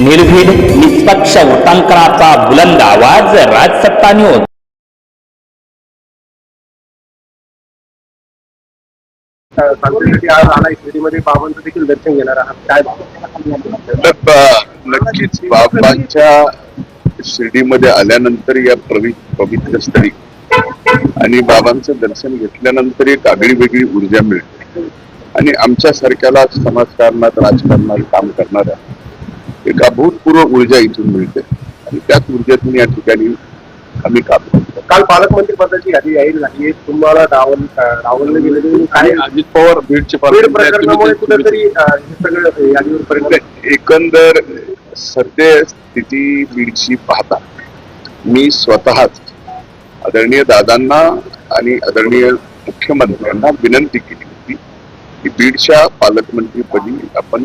निर्भीड निष्पक्ष वृत्तांकनाचा बुलंद आवाज राजसत्ता न्यूज दर्शन नक्कीच बाबांच्या शिर्डीमध्ये आल्यानंतर या पवित्र स्थळी आणि बाबांचं दर्शन घेतल्यानंतर एक आगळी वेगळी ऊर्जा मिळते. आणि आमच्या सारख्याला समाजकारणात राजकारणात काम करणाऱ्या एक अभूतपूर्व ऊर्जा इथून मिळते. आणि त्याच ऊर्जेतून या ठिकाणी आम्ही काम करतो काल पालकमंत्री पदाची यादी जाहीर झाली आहे. तुम्हाला डावल डावललं गेलं काय अजित पवार बीडचे. प्रकरणामुळे कुठेतरी सगळं यादीवर परिणाम एकंदर सध्या स्थिती बीडची पाहता. मी स्वतःच आदरणीय दादांना आणि आदरणीय मुख्यमंत्र्यांना विनंती केली होती की बीडच्या पालकमंत्रीपदी आपण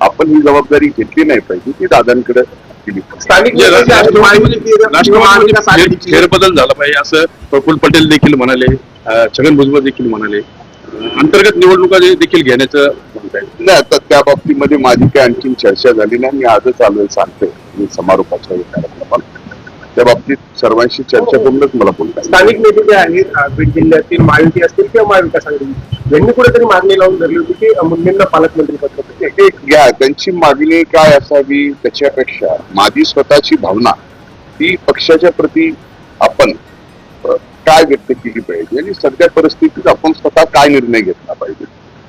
आपण ही जबाबदारी घेतली नाही पाहिजे ती दादांकडे दिली पाहिजे. स्थानिक फेरबदल झाला पाहिजे असं प्रफुल्ल पटेल देखील म्हणाले छगन भुजबळ देखील म्हणाले. अंतर्गत निवडणुका जे- देखील घेण्याचं म्हणताय नाही आता त्या बाबतीमध्ये माझी काही आणखी चर्चा झाली नाही मी आजच आलोय सांगतोय मी समारोपाच्या त्या बाबतीत सर्वांशी चर्चा करूनच मला बोलता. स्थानिक नेते जे आहेत बीड जिल्ह्यातील महायुती असतील किंवा महाविकास आघाडी यांनी कुठेतरी मागणी लावून धरली होती की मुंडेंना पालकमंत्री पद एक घ्या त्यांची मागणी काय असावी त्याच्यापेक्षा माझी स्वतःची भावना ही पक्षाच्या प्रती आपण काय व्यक्त केली पाहिजे आणि सध्या परिस्थितीत आपण स्वतः काय निर्णय घेतला पाहिजे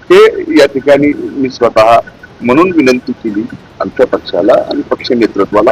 हे या ठिकाणी मी स्वतः म्हणून विनंती केली आमच्या पक्षाला आणि पक्ष नेतृत्वाला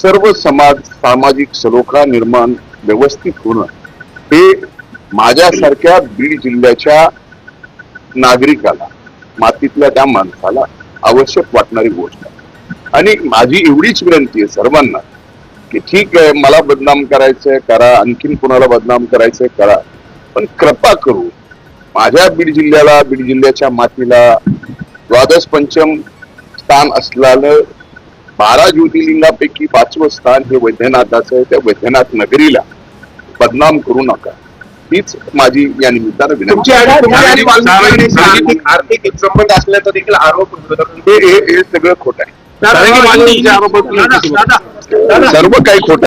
सर्व समाज सामाजिक सलोखा निर्माण व्यवस्थित होणं हे माझ्यासारख्या बीड जिल्ह्याच्या नागरिकाला मातीतल्या त्या माणसाला आवश्यक वाटणारी गोष्ट आहे. आणि माझी एवढीच विनंती आहे सर्वांना की ठीक आहे मला बदनाम करायचंय करा आणखीन कुणाला बदनाम करायचंय करा. पण कृपा करू माझ्या बीड जिल्ह्याला बीड जिल्ह्याच्या मातीला द्वादश पंचम स्थान असलेलं बारा ज्योतिर्लिंगापैकी पाचवं स्थान हे वैद्यनाथाचं आहे. त्या वैद्यनाथ नगरीला बदनाम करू नका. हीच माझी या निमित्तानं विनंती. आर्थिक संबंध असल्याचा देखील आरोप हे सगळं खोटं आहे. सर्व काही खोटं